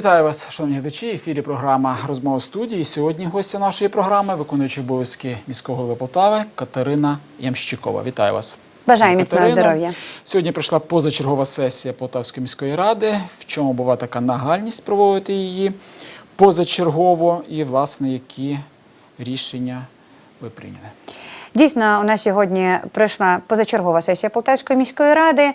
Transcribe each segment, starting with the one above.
Вітаю вас, шановні глядачі. Ефірі програма Розмова студії. Сьогодні гостя нашої програми, виконуючий обов'язки міського голови Полтави Катерина Ямщикова. Вітаю вас. Бажаю міцного здоров'я. Сьогодні прийшла позачергова сесія Полтавської міської ради. В чому була така нагальність проводити її позачергово і, власне, які рішення ви прийняли? Дійсно, у нас сьогодні прийшла позачергова сесія Полтавської міської ради.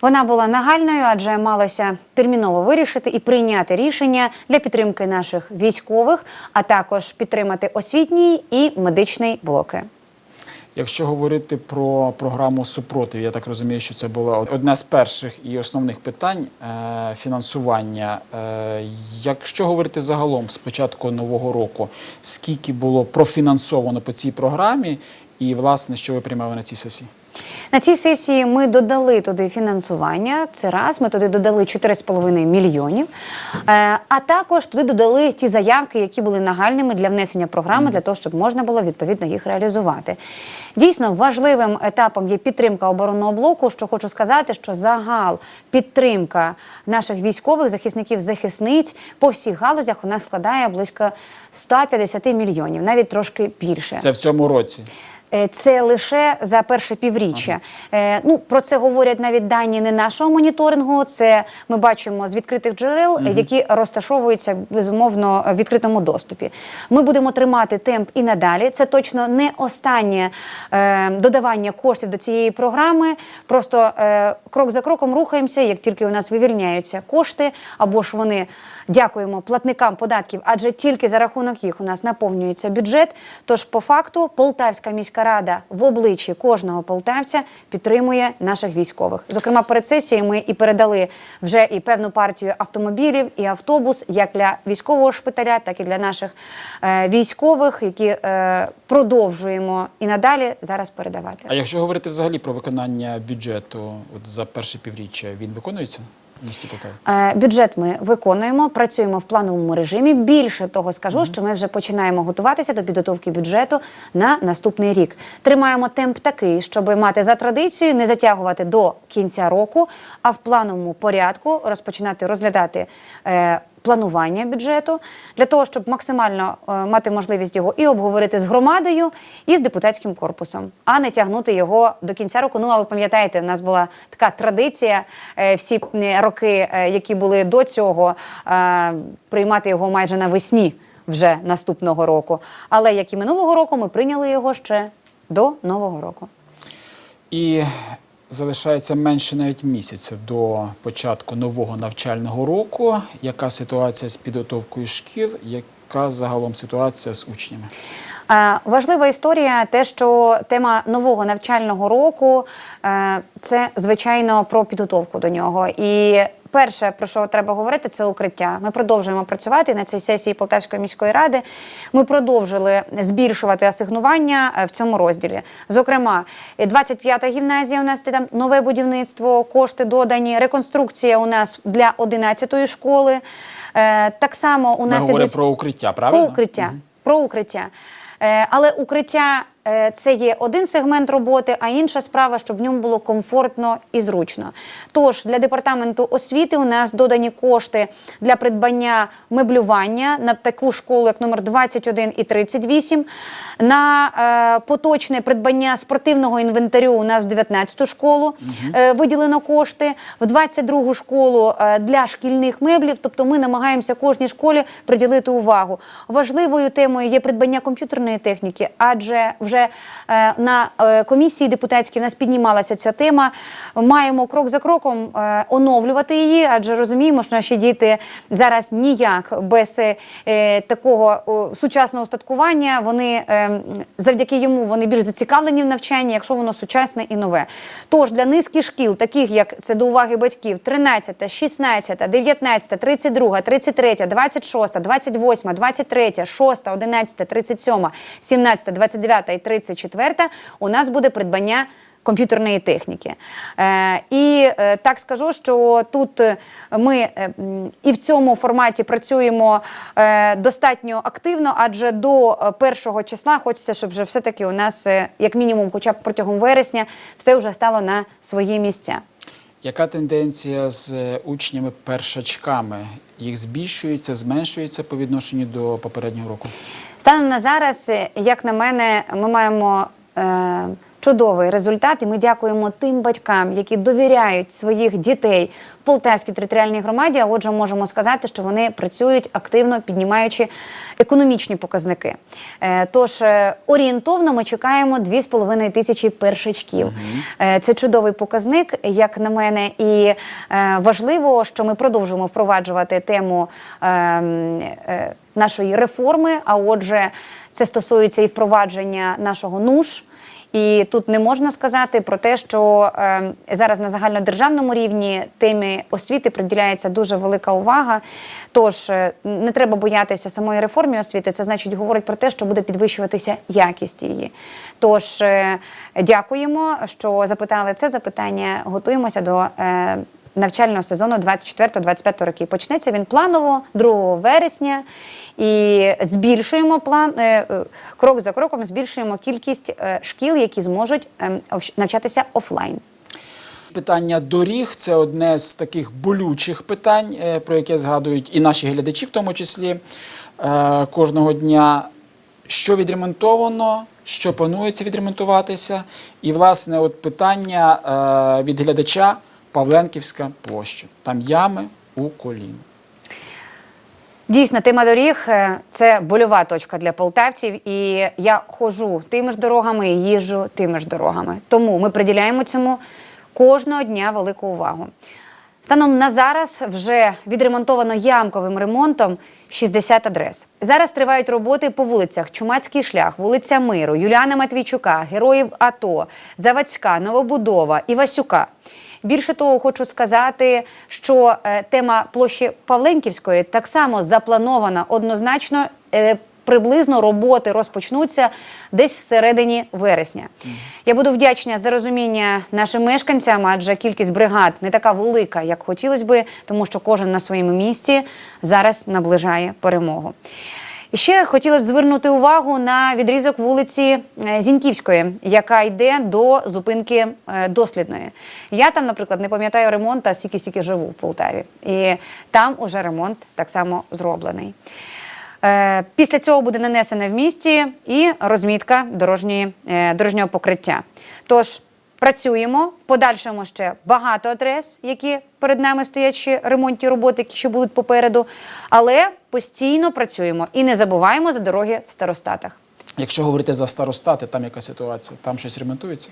Вона була нагальною, адже малося терміново вирішити і прийняти рішення для підтримки наших військових, а також підтримати освітній і медичний блоки. Якщо говорити про програму супротив, я так розумію, що це було одне з перших і основних питань е, фінансування. Е, якщо говорити загалом з початку нового року, скільки було профінансовано по цій програмі, і власне що ви приймали на цій сесії? На цій сесії ми додали туди фінансування. Це раз. Ми туди додали 4,5 мільйонів. Е, а також туди додали ті заявки, які були нагальними для внесення програми, для того, щоб можна було відповідно їх реалізувати. Дійсно, важливим етапом є підтримка оборонного блоку. Що хочу сказати, що загал підтримка наших військових захисників захисниць по всіх галузях у нас складає близько 150 мільйонів, навіть трошки більше. Це в цьому році. Е, Це лише за перше півріччя. Е, ну про це говорять навіть дані не нашого моніторингу. Це ми бачимо з відкритих джерел, е, які розташовуються безумовно в відкритому доступі. Ми будемо тримати темп і надалі. Це точно не останнє е, додавання коштів до цієї програми. Просто е, крок за кроком рухаємося. Як тільки у нас вивільняються кошти, або ж вони дякуємо платникам податків, адже тільки за рахунок їх у нас наповнюється бюджет. Тож, по факту, Полтавська міська рада в обличчі кожного полтавця підтримує наших військових. Зокрема, перед сесією ми і передали вже і певну партію автомобілів і автобус як для військового шпиталя, так і для наших е, військових, які е, продовжуємо і надалі зараз передавати. А якщо говорити взагалі про виконання бюджету от за перше півріччя, він виконується місті Полтаві? Е, Бюджет ми виконуємо, працюємо в плановому режимі. Більше того, скажу, що ми вже починаємо готуватися до підготовки бюджету на наступний рік. Тримаємо темп такий, щоб мати за традицією не затягувати до кінця року, а в плановому порядку розпочинати розглядати. е, Планування бюджету для того, щоб максимально е, мати можливість його і обговорити з громадою, і з депутатським корпусом, а не тягнути його до кінця року. Ну а ви пам'ятаєте, у нас була така традиція е, всі е, роки, які були до цього, приймати його майже навесні вже наступного року. Але як і минулого року, ми прийняли його ще до нового року. І залишається менше навіть місяця до початку нового навчального року. Яка ситуація з підготовкою шкіл? Яка загалом ситуація з учнями? Е, Важлива історія, те, що тема нового навчального року е, це звичайно про підготовку до нього. І перше, про що треба говорити, це укриття. Ми продовжуємо працювати на цій сесії Полтавської міської ради. Ми продовжили збільшувати асигнування е, в цьому розділі. Зокрема, 25-та гімназія у нас там нове будівництво, кошти додані, реконструкція у нас для 11-ї школи. Так само у Ми нас говоримо про укриття, правильно? про укриття. Про укриття. Е, Але укриття це є один сегмент роботи, а інша справа, щоб в ньому було комфортно і зручно. Тож для департаменту освіти у нас додані кошти для придбання меблювання на таку школу, як номер 21 і 38. На е, поточне придбання спортивного інвентарю у нас в 19-ту школу е, виділено кошти, в 22-гу школу е, для шкільних меблів. Тобто ми намагаємося кожній школі приділити увагу. Важливою темою є придбання комп'ютерної техніки, адже вже е, на е, комісії депутатській в нас піднімалася ця тема. Маємо крок за кроком е, оновлювати її, адже розуміємо, що наші діти зараз ніяк без такого сучасного устаткування вони завдяки йому вони більш зацікавлені в навчанні, якщо воно сучасне і нове. Тож для низки шкіл, таких як це до уваги батьків, 13, 16, 19, 32, 33, 26, 28, 23, 6, 11, 37, 17, 29 і 34, у нас буде придбання комп'ютерної техніки. Е, І е, так скажу, що тут е, ми і в цьому форматі працюємо достатньо активно, адже до першого числа хочеться, щоб вже все-таки у нас, як мінімум, хоча б протягом вересня, все вже стало на свої місця. Яка тенденція з учнями-першачками? Їх збільшується, зменшується по відношенню до попереднього року? Станом на зараз, е, як на мене, ми маємо е, чудовий результат, і ми дякуємо тим батькам, які довіряють своїх дітей в Полтавській територіальній громаді. А отже, можемо сказати, що вони працюють активно, піднімаючи економічні показники. Е, тож е, орієнтовно ми чекаємо 2,5 тисячі першачків. Е, Це чудовий показник, як на мене, і важливо, що ми продовжуємо впроваджувати тему е, м, е, нашої реформи. А отже, це стосується і впровадження нашого НУШ. І тут не можна сказати про те, що е, зараз на загальнодержавному рівні темі освіти приділяється дуже велика увага. Тож е, не треба боятися самої реформи освіти. Це значить говорить про те, що буде підвищуватися якість її. Тож е, дякуємо, що запитали це запитання. Готуємося до. Е, Навчального сезону 24-25 роки почнеться він планово 2 вересня, і збільшуємо план е, е, крок за кроком. Збільшуємо кількість е, шкіл, які зможуть навчатися офлайн. Питання доріг це одне з таких болючих питань, про яке згадують і наші глядачі, в тому числі кожного дня. Що відремонтовано, що планується відремонтуватися, і власне, от питання від глядача Павленківська площа. Там ями у коліно. Дійсно, тема доріг е, це больова точка для полтавців. І я ходжу тими ж дорогами і їжджу тими ж дорогами. Тому ми приділяємо цьому кожного дня велику увагу. Станом на зараз вже відремонтовано ямковим ремонтом 60 адрес. Зараз тривають роботи по вулицях Чумацький шлях, вулиця Миру, Юліана Матвійчука, Героїв АТО, Заводська, Новобудова, Івасюка. Більше того, хочу сказати, що е, тема площі Павленківської так само запланована однозначно. Е, приблизно роботи розпочнуться десь всередині вересня. Я буду вдячна за розуміння нашим мешканцям, адже кількість бригад не така велика, як хотілося би, тому що кожен на своєму місці зараз наближає перемогу. І ще хотіла б звернути увагу на відрізок вулиці е, Зіньківської, яка йде до зупинки е, дослідної. Я там, наприклад, не пам'ятаю ремонт, а скільки-скільки живу в Полтаві. І там уже ремонт так само зроблений. Е, Після цього буде нанесена в місті і розмітка дорожнього покриття. Тож працюємо в подальшому ще багато адрес, які перед нами стоять ще ремонтні роботи, які ще будуть попереду. Але постійно працюємо і не забуваємо за дороги в старостатах. Якщо говорити за старостати, там яка ситуація? Там щось ремонтується?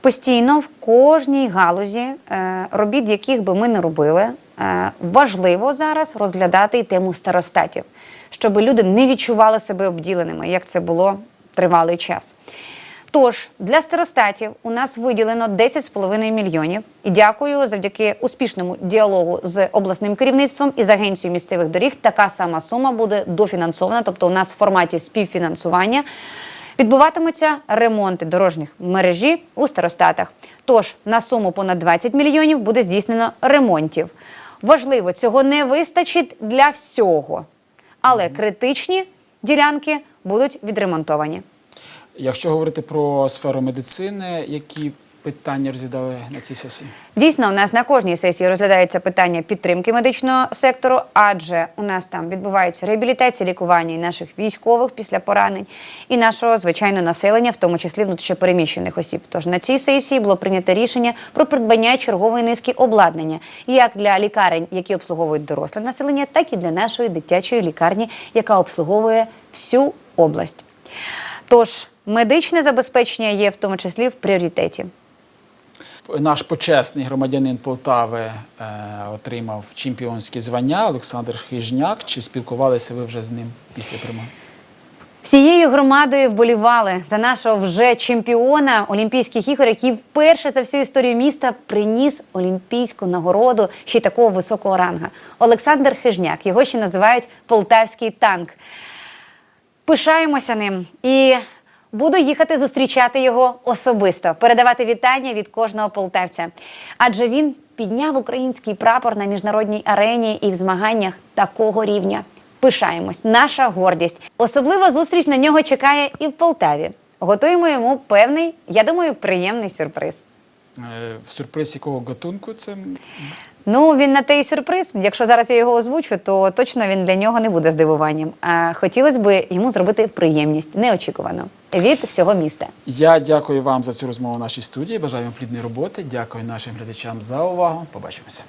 Постійно в кожній галузі е, робіт, яких би ми не робили, е, важливо зараз розглядати і тему старостатів, щоб люди не відчували себе обділеними, як це було тривалий час. Тож для старостатів у нас виділено 10,5 мільйонів. І дякую завдяки успішному діалогу з обласним керівництвом і з агенцією місцевих доріг. Така сама сума буде дофінансована, тобто у нас в форматі співфінансування. Відбуватимуться ремонти дорожніх мережі у старостатах. Тож на суму понад 20 мільйонів буде здійснено ремонтів. Важливо, цього не вистачить для всього, але критичні ділянки будуть відремонтовані. Якщо говорити про сферу медицини, які питання розглядали на цій сесії? Дійсно, у нас на кожній сесії розглядається питання підтримки медичного сектору, адже у нас там відбувається реабілітація, лікування і наших військових після поранень, і нашого звичайно населення, в тому числі внутрішньопереміщених осіб. Тож на цій сесії було прийнято рішення про придбання чергової низки обладнання, як для лікарень, які обслуговують доросле населення, так і для нашої дитячої лікарні, яка обслуговує всю область. Тож медичне забезпечення є в тому числі в пріоритеті. Наш почесний громадянин Полтави е, отримав чемпіонське звання Олександр Хижняк. Чи спілкувалися ви вже з ним після перемоги? Всією громадою вболівали за нашого вже чемпіона Олімпійських ігор, який вперше за всю історію міста приніс олімпійську нагороду ще й такого високого ранга. Олександр Хижняк. Його ще називають полтавський танк. Пишаємося ним і буду їхати зустрічати його особисто, передавати вітання від кожного полтавця. Адже він підняв український прапор на міжнародній арені і в змаганнях такого рівня. Пишаємось, наша гордість. Особлива зустріч на нього чекає і в Полтаві. Готуємо йому певний, я думаю, приємний сюрприз. Е, Сюрприз якого гатунку це Ну, він на те і сюрприз. Якщо зараз я його озвучу, то точно він для нього не буде здивуванням. А хотілося б йому зробити приємність неочікувано від всього міста. Я дякую вам за цю розмову в нашій студії. Бажаю вам плідної роботи. Дякую нашим глядачам за увагу. Побачимося.